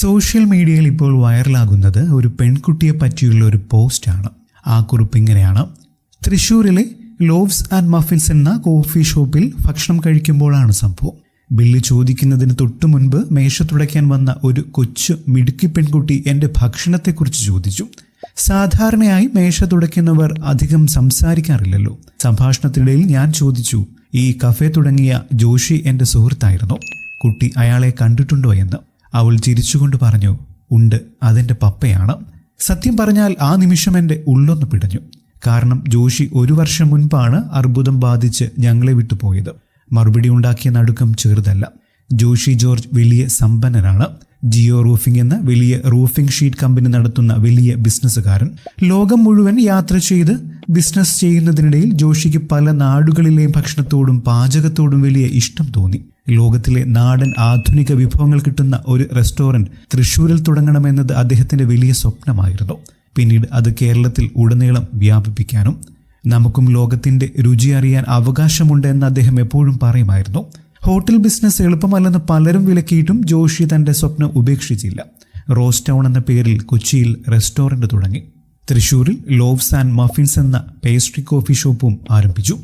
Social മീഡിയയിൽ ഇപ്പോൾ വൈറലാകുന്നത് ഒരു പെൺകുട്ടിയെ പറ്റിയുള്ള ഒരു പോസ്റ്റാണ്. ആ കുറിപ്പ് ഇങ്ങനെയാണ്. തൃശ്ശൂരിലെ ലോവ്സ് ആൻഡ് മഫിൻസ് എന്ന കോഫി ഷോപ്പിൽ ഭക്ഷണം കഴിക്കുമ്പോഴാണ് സംഭവം. ബില്ല് ചോദിക്കുന്നതിന് തൊട്ടു മുൻപ് മേശ തുടയ്ക്കാൻ വന്ന ഒരു കൊച്ചു മിടുക്കി പെൺകുട്ടി എന്റെ ഭക്ഷണത്തെക്കുറിച്ച് ചോദിച്ചു. സാധാരണയായി മേശ തുടയ്ക്കുന്നവർ അധികം സംസാരിക്കാറില്ലല്ലോ. സംഭാഷണത്തിനിടയിൽ ഞാൻ ചോദിച്ചു ഈ കഫേ തുടങ്ങിയ ജോഷി എന്റെ സുഹൃത്തായിരുന്നു. കുട്ടി അയാളെ കണ്ടിട്ടുണ്ടോ? എന്ന്. അവൾ ചിരിച്ചുകൊണ്ട് പറഞ്ഞു ഉണ്ട് അതെന്റെ പപ്പയാണ്. സത്യം പറഞ്ഞാൽ ആ നിമിഷം എന്റെ ഉള്ളൊന്ന് പിടഞ്ഞു. കാരണം ജോഷി ഒരു വർഷം മുൻപാണ് അർബുദം ബാധിച്ച് ഞങ്ങളെ വിട്ടുപോയത് മറുപടി ഉണ്ടാക്കിയ നടുക്കം ചെറുതല്ല. ജോഷി ജോർജ് വലിയ സമ്പന്നനാണ്. ജിയോ റൂഫിംഗ് എന്ന വലിയ റൂഫിംഗ് ഷീറ്റ് കമ്പനി നടത്തുന്ന വലിയ ബിസിനസ്സുകാരൻ. ലോകം മുഴുവൻ യാത്ര ചെയ്ത് ബിസിനസ് ചെയ്യുന്നതിനിടയിൽ ജോഷിക്ക് പല നാടുകളിലെയും ഭക്ഷണത്തോടും പാചകത്തോടും വലിയ ഇഷ്ടം തോന്നി. ലോകത്തിലെ നാടൻ ആധുനിക വിഭവങ്ങൾ കിട്ടുന്ന ഒരു റെസ്റ്റോറന്റ് തൃശ്ശൂരിൽ തുടങ്ങണമെന്നത് അദ്ദേഹത്തിന്റെ വലിയ സ്വപ്നമായിരുന്നു. പിന്നീട് അത് കേരളത്തിൽ ഉടനീളം വ്യാപിപ്പിക്കാനും നമുക്കും ലോകത്തിന്റെ രുചി അറിയാൻ അവകാശമുണ്ട് എന്ന് അദ്ദേഹം എപ്പോഴും പറയുമായിരുന്നു. ഹോട്ടൽ ബിസിനസ് എളുപ്പമല്ലെന്ന് പലരും വിലക്കിയിട്ടും ജോഷി തന്റെ സ്വപ്നം ഉപേക്ഷിച്ചില്ല. റോസ് ടൗൺ എന്ന പേരിൽ കൊച്ചിയിൽ റെസ്റ്റോറന്റ് തുടങ്ങി. തൃശ്ശൂരിൽ ലോവ്സ് ആൻഡ് മഫിൻസ് എന്ന പേസ്ട്രി കോഫി ഷോപ്പും ആരംഭിച്ചു.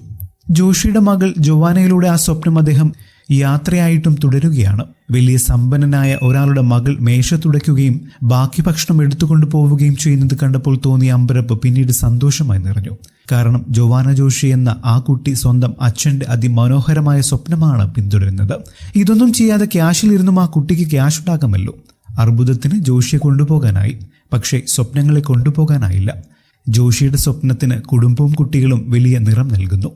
ജോഷിയുടെ മകൾ ജോവാനയിലൂടെ ആ സ്വപ്നം അദ്ദേഹം യാത്രയായിട്ടും തുടരുകയാണ്. വലിയ സമ്പന്നനായ ഒരാളുടെ മകൾ മേശ തുടയ്ക്കുകയും ബാക്കി ഭക്ഷണം എടുത്തുകൊണ്ടു പോവുകയും ചെയ്യുന്നത് കണ്ടപ്പോൾ തോന്നിയ അമ്പരപ്പ് പിന്നീട് സന്തോഷമായി നിറഞ്ഞു. കാരണം ജോവാന ജോഷി എന്ന ആ കുട്ടി സ്വന്തം അച്ഛന്റെ അതിമനോഹരമായ സ്വപ്നമാണ് പിന്തുടരുന്നത്. ഇതൊന്നും ചെയ്യാതെ ക്യാഷിലിരുന്നും ആ കുട്ടിക്ക് ക്യാഷ് ഉണ്ടാക്കാമല്ലോ. അർബുദത്തിന് ജോഷിയെ കൊണ്ടുപോകാനായി. പക്ഷേ സ്വപ്നങ്ങളെ കൊണ്ടുപോകാനായില്ല. ജോഷിയുടെ സ്വപ്നത്തിന് കുടുംബവും കുട്ടികളും വലിയ നിറം നൽകുന്നു.